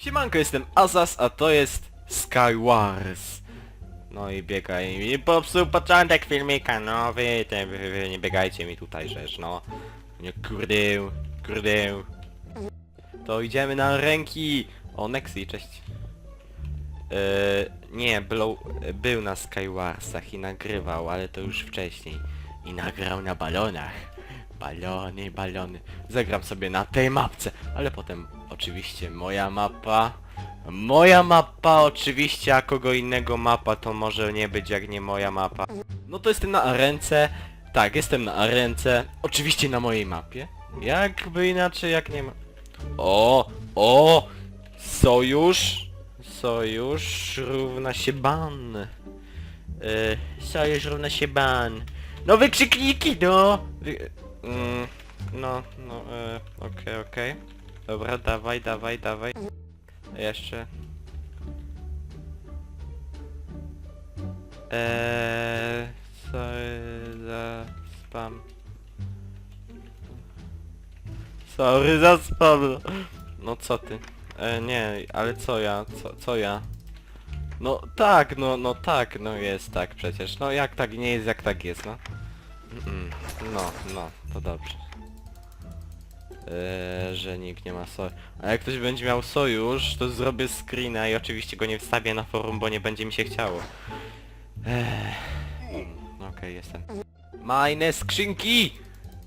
Siemanko, jestem Azas, a to jest Skywars. No i biegaj mi popsuł początek filmika, no wy, te, wy, wy nie biegajcie mi tutaj rzecz, no. Nie kurde, kurde. To idziemy na ręki. O, Nexi, cześć. Eee, nie, był, był na Skywarsach i nagrywał, ale to już wcześniej. I nagrał na balonach. Balony, balony. Zagram sobie na tej mapce, ale potem oczywiście moja mapa. Moja mapa oczywiście, a kogo innego mapa to może nie być jak nie moja mapa. No to jestem na arence. Tak, jestem na arence. Oczywiście na mojej mapie. Jakby inaczej, jak nie ma... O! O! Sojusz! Sojusz równa się ban. Yy, sojusz równa się ban. No wykrzykniki, no! Wy... Mm, no, no, e, okej, okej. Dobra, dawaj, dawaj, dawaj. Jeszcze. Eee, sorry za spam. Sorry za spam. no. Co ty? E, nie, ale co ja? Co, co ja? No tak, no, no tak, no jest tak przecież. No jak tak nie jest, jak tak jest, no. No, no, to dobrze. Eee, że nikt nie ma sojusz. A jak ktoś będzie miał sojusz, to zrobię screena i oczywiście go nie wstawię na forum, bo nie będzie mi się chciało. Eee. Okej, jestem. Majne skrzynki!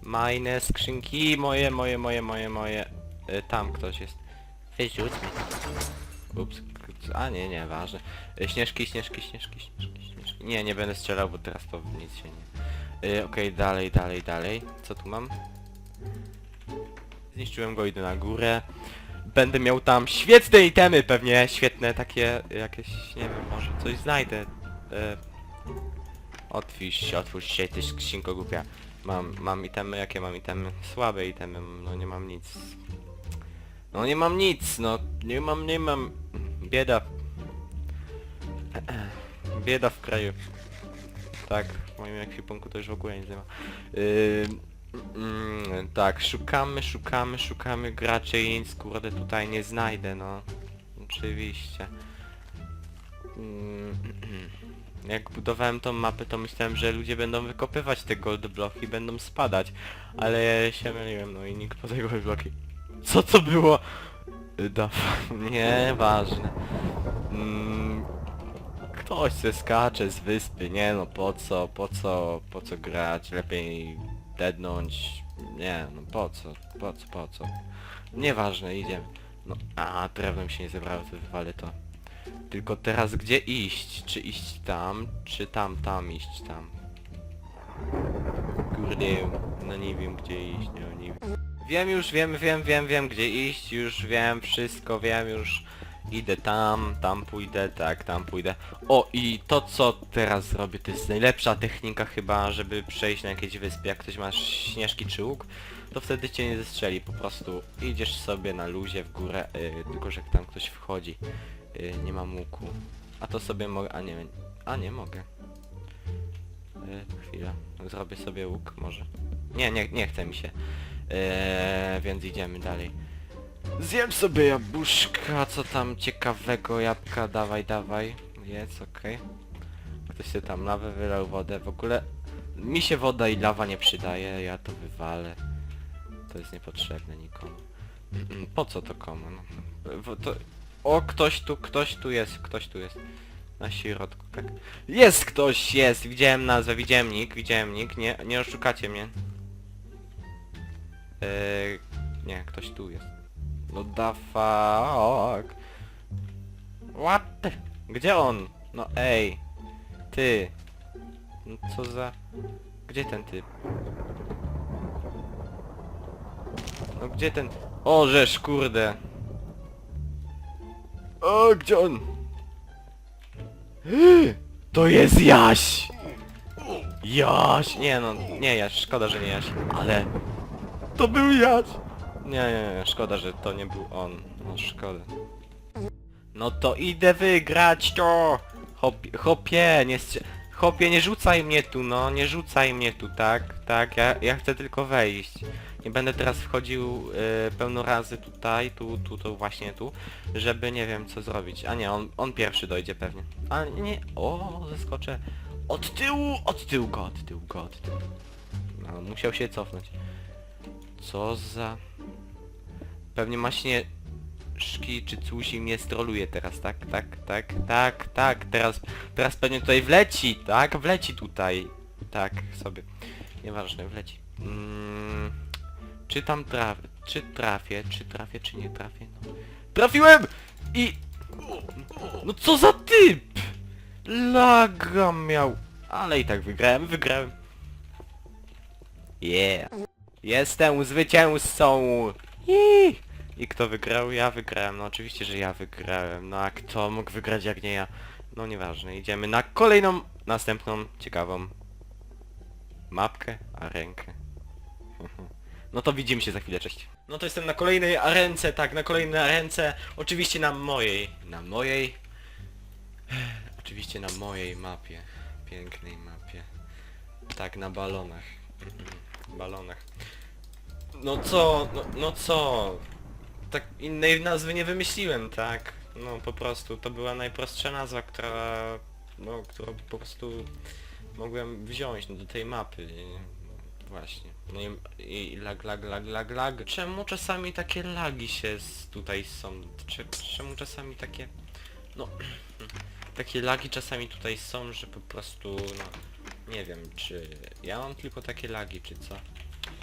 Majne skrzynki, moje, moje, moje, moje, moje. E, tam ktoś jest. Wyrzuć mnie. Ups. A nie, nie, ważne. E, Śnieżki, śnieżki, śnieżki, śnieżki, śnieżki. Nie, nie będę strzelał, bo teraz to nic się nie... E, Okej, dalej, dalej, dalej. Co tu mam? Zniszczyłem go, idę na górę. Będę miał tam świetne itemy pewnie, świetne takie jakieś, nie wiem, może coś znajdę. E, otwórz się, otwórz się, ty skrzynko głupia. Mam, mam itemy, jakie mam itemy? Słabe itemy, no nie mam nic. No nie mam nic, no nie mam, nie mam. Bieda. Bieda w kraju. Tak, w moim ekwipunku to już w ogóle nic nie ma. Yy, mm, tak, szukamy, szukamy, szukamy graczy i nic kurde tutaj nie znajdę, no. Oczywiście. Mm, Jak budowałem tą mapę, to myślałem, że ludzie będą wykopywać te gold bloki i będą spadać. Ale się myliłem, no i nikt po te gold bloki. Co to było? Y, Da, nieważne. Mm, ktoś se skacze z wyspy, nie no po co, po co, po co grać, lepiej deadnąć, nie no po co, po co, po co. Nieważne, idziemy. No, a drewno mi się nie zebrało, to wywalę to. Tylko teraz gdzie iść? Czy iść tam, czy tam, tam iść tam? Kurde, no nie wiem gdzie iść, no nie wiem. Wiem już, wiem, wiem, wiem, wiem gdzie iść, już wiem, wszystko wiem, już idę tam, tam pójdę, tak, tam pójdę. O i to co teraz zrobię, to jest najlepsza technika chyba, żeby przejść na jakieś wyspy. Jak ktoś masz śnieżki czy łuk, to wtedy cię nie zestrzeli, po prostu idziesz sobie na luzie w górę, yy, tylko że tam ktoś wchodzi. Yy, nie mam łuku. A to sobie mogę, a nie, a nie mogę. Yy, chwila, zrobię sobie łuk może. Nie, nie, nie chce mi się. Eee, więc idziemy dalej. Zjem sobie jabłuszka, co tam ciekawego, jabłka, dawaj, dawaj. Jest, okej. Ktoś się tam lawę wylał wodę, w ogóle mi się woda i lawa nie przydaje, ja to wywalę. To jest niepotrzebne nikomu. Po co to komu? No. To... O, ktoś tu, ktoś tu jest, ktoś tu jest. Na środku, tak. Jest ktoś, jest! Widziałem nazwę, widziałem nick, widziałem nick, nie, nie oszukacie mnie. Eee, nie, ktoś tu jest. No da fuck. What? Gdzie on? No ej. Ty. No co za... Gdzie ten typ? No gdzie ten... O, żeż, kurde. O, gdzie on? To jest Jaś! Jaś! Nie no, nie Jaś, szkoda, że nie Jaś, ale... To był Jaś! Nie, nie, nie, szkoda, że to nie był on. No szkoda. No to idę wygrać to! Hop, hopie, nie strze... Hopie, nie rzucaj mnie tu, no, nie rzucaj mnie tu, tak? Tak, ja, ja chcę tylko wejść. Nie będę teraz wchodził e, pełno razy tutaj, tu, tu, tu, właśnie tu, żeby nie wiem co zrobić. A nie, on, on pierwszy dojdzie pewnie. A nie, o, zeskoczę. Od tyłu, od tyłu go, od tyłu go, od tyłu. No, musiał się cofnąć. Co za... Pewnie maśnie szki czy coś mnie stroluje teraz, tak, tak, tak, tak, tak, teraz, teraz pewnie tutaj wleci, tak, wleci tutaj, tak, sobie, nieważne, wleci. Mm, czy tam trafię, czy trafię, czy trafię, czy nie trafię, no. Trafiłem! I... No co za typ! Laga miał, ale i tak wygrałem, wygrałem. Yeah. Jestem zwycięzcą! I kto wygrał? Ja wygrałem. No oczywiście, że ja wygrałem. No a kto mógł wygrać jak nie ja? No nieważne. Idziemy na kolejną, następną, ciekawą mapkę, a rękę. No to widzimy się za chwilę, cześć. No to jestem na kolejnej arence, tak, na kolejnej arence. Oczywiście na mojej, na mojej... Oczywiście na mojej mapie. Pięknej mapie. Tak, na balonach. Balonach. No co, no, no co? Tak innej nazwy nie wymyśliłem, tak? No po prostu to była najprostsza nazwa, która... No, którą po prostu mogłem wziąć no, do tej mapy. i- Właśnie. No i, i lag, lag, lag, lag, lag. Czemu czasami takie lagi się z, tutaj są? Cze- Czemu czasami takie... No... Takie lagi czasami tutaj są, że po prostu, no... Nie wiem, czy ja mam tylko takie lagi, czy co?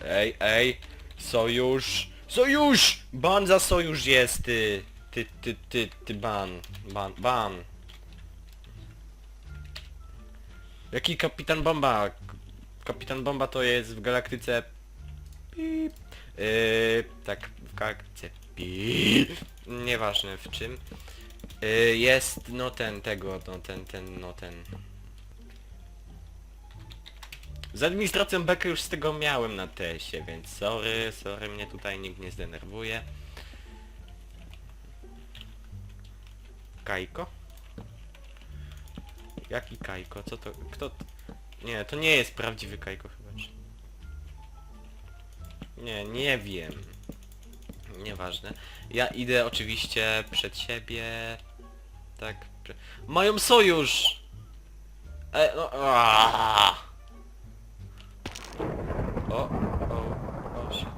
Ej, ej! Sojusz! Sojusz! Ban za sojusz jest, ty! Ty, ty, ty, ty, ban. Ban, ban. Jaki kapitan bomba? Kapitan bomba to jest w galaktyce... Pip. Yy, tak, w galaktyce... Pip. Nieważne w czym. Yy, jest, no ten, tego, no ten, ten, no ten... Z administracją bekę już z tego miałem na tesie, więc sorry, sorry, mnie tutaj nikt nie zdenerwuje. Kajko? Jaki Kajko? Co to? Kto? Nie, to nie jest prawdziwy Kajko chyba. Czy... Nie, nie wiem. Nieważne. Ja idę oczywiście przed siebie. Tak. Mają sojusz! E, no, aaa! O, o, o shit,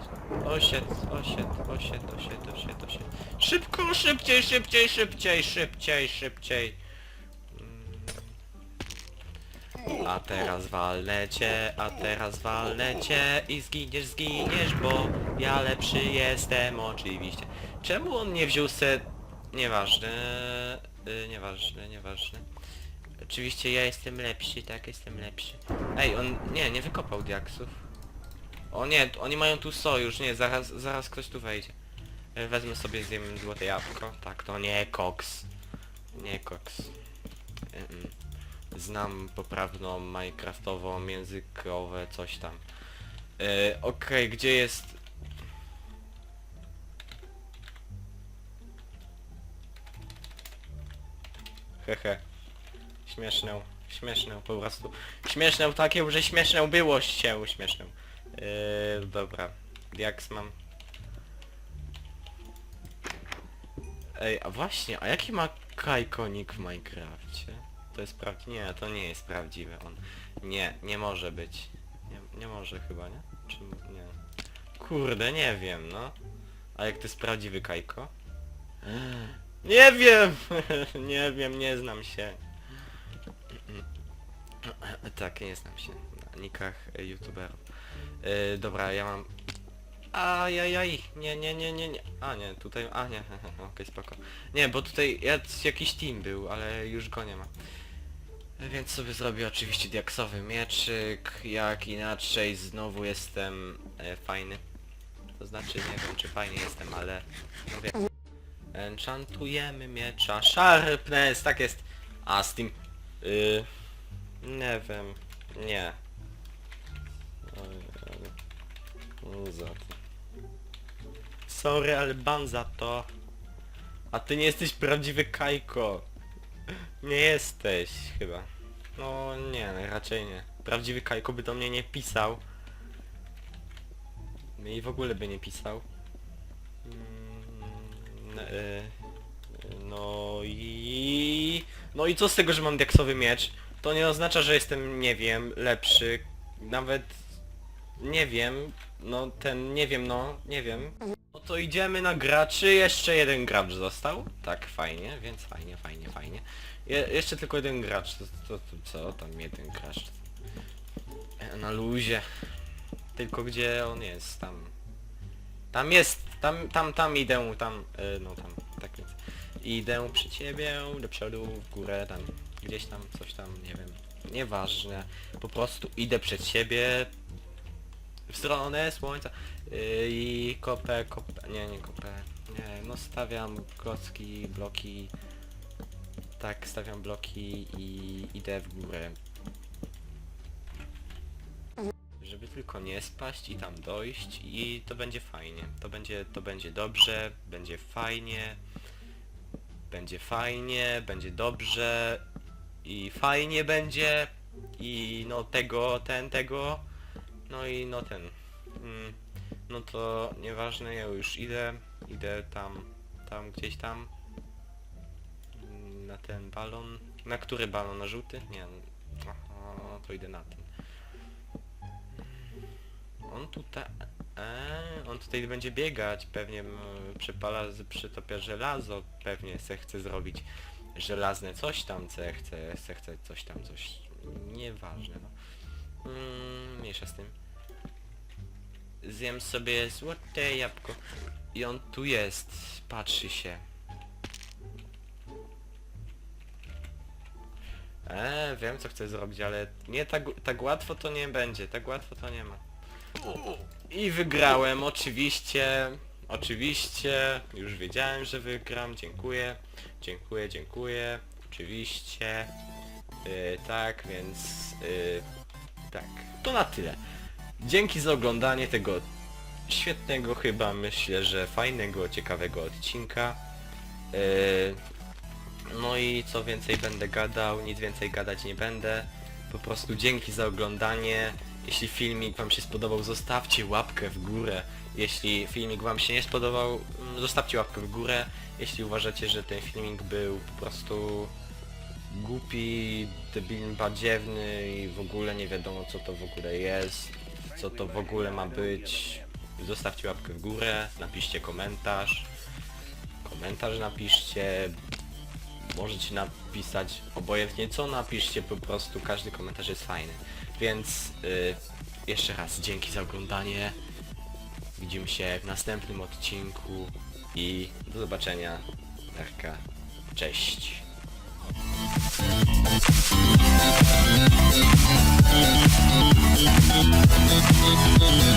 o shit, o shit, o shit, o shit, o shit, o shit. Szybko, szybciej, szybciej, szybciej, szybciej, szybciej. Mm. A teraz walnę cię, a teraz walnę cię i zginiesz, zginiesz, bo ja lepszy jestem oczywiście. Czemu on nie wziął se... Nieważne, yy, nieważne, nieważne. Oczywiście ja jestem lepszy, tak, jestem lepszy. Ej, on... nie, nie wykopał diaksów. O nie, oni mają tu sojusz, nie, zaraz, zaraz ktoś tu wejdzie. E, Wezmę sobie, zjem złote jabłko. Tak, to nie koks. Nie koks. Znam poprawną minecraftową, językowe, coś tam. E, Okej, gdzie jest... Hehe. Śmieszne, śmieszne po prostu. Śmieszne takie, że śmieszne było się, śmieszne. Yy, dobra. Diaks mam. Ej, a właśnie, a jaki ma kajkonik w Minecrafcie? To jest prawdziwe? Nie, to nie jest prawdziwe. On... Nie, nie może być. Nie, nie może chyba, nie? Czy nie? Kurde, nie wiem, no. A jak to jest prawdziwy kajko? Nie wiem! nie wiem, nie znam się. tak, nie znam się na nikach e, youtuberów. Yy, dobra, ja mam... Ajajaj, nie, nie, nie, nie, nie. A nie, tutaj, a nie, okej, spoko. Nie, bo tutaj jac- jakiś team był, ale już go nie ma. Więc sobie zrobię oczywiście diaksowy mieczyk, jak inaczej znowu jestem e, fajny. To znaczy, nie wiem czy fajnie jestem, ale... No wiem. Enchantujemy miecza, sharpness, tak jest. A z tym... Yy, nie wiem, nie. Oj, oj. No. Sorry, ale ban za to. A ty nie jesteś prawdziwy Kajko. Nie jesteś, chyba. No nie, raczej nie. Prawdziwy Kajko by do mnie nie pisał. I w ogóle by nie pisał. Mm, e, No i... No i co z tego, że mam diaksowy miecz? To nie oznacza, że jestem, nie wiem, lepszy. Nawet... Nie wiem. No ten, nie wiem, no, nie wiem. No to idziemy na graczy, jeszcze jeden gracz został. Tak, fajnie, więc fajnie, fajnie, fajnie. Je, jeszcze tylko jeden gracz, to, to, to co tam jeden gracz? Na luzie. Tylko gdzie on jest, tam. Tam jest, tam, tam, tam idę, tam, e, no tam, tak więc. Idę przy ciebie, do przodu, w górę, tam, gdzieś tam, coś tam, nie wiem. Nieważne. Po prostu idę przed siebie w stronę słońca. Yy, i kopę, kopę, nie, nie kopę, nie, no stawiam klocki, bloki, tak, stawiam bloki i idę w górę. Żeby tylko nie spaść i tam dojść i to będzie fajnie, to będzie, to będzie dobrze, będzie fajnie, będzie fajnie, będzie dobrze i fajnie będzie. I no tego, ten, tego, no i no ten. Mm, no to nieważne, ja już idę, idę tam, tam gdzieś tam. Mm, Na ten balon. Na który balon? Na żółty? Nie. Aha, to idę na ten. On tutaj... Eee, on tutaj będzie biegać, pewnie m, przypala, przytopia żelazo, pewnie se chce zrobić żelazne coś tam, se chce, se chce coś tam, coś... Nieważne, no. Mm, mniejsza z tym. Zjem sobie złote jabłko. I on tu jest. Patrzy się. Eee, wiem co chcę zrobić, ale nie tak, tak łatwo to nie będzie. Tak łatwo to nie ma. I wygrałem, oczywiście. Oczywiście. Już wiedziałem, że wygram. Dziękuję. Dziękuję, dziękuję. Oczywiście. Yy, tak, więc... Yy, tak. To na tyle. Dzięki za oglądanie tego świetnego chyba, myślę, że fajnego, ciekawego odcinka. Yy, no i co więcej będę gadał, nic więcej gadać nie będę. Po prostu dzięki za oglądanie. Jeśli filmik wam się spodobał, zostawcie łapkę w górę. Jeśli filmik wam się nie spodobał, mm, zostawcie łapkę w górę. Jeśli uważacie, że ten filmik był po prostu głupi, debilny, badziewny i w ogóle nie wiadomo co to w ogóle jest, co to w ogóle ma być. Zostawcie łapkę w górę, napiszcie komentarz. Komentarz napiszcie. Możecie napisać obojętnie co napiszcie, po prostu każdy komentarz jest fajny. Więc y, jeszcze raz dzięki za oglądanie. Widzimy się w następnym odcinku i do zobaczenia. Darka. Cześć. Thank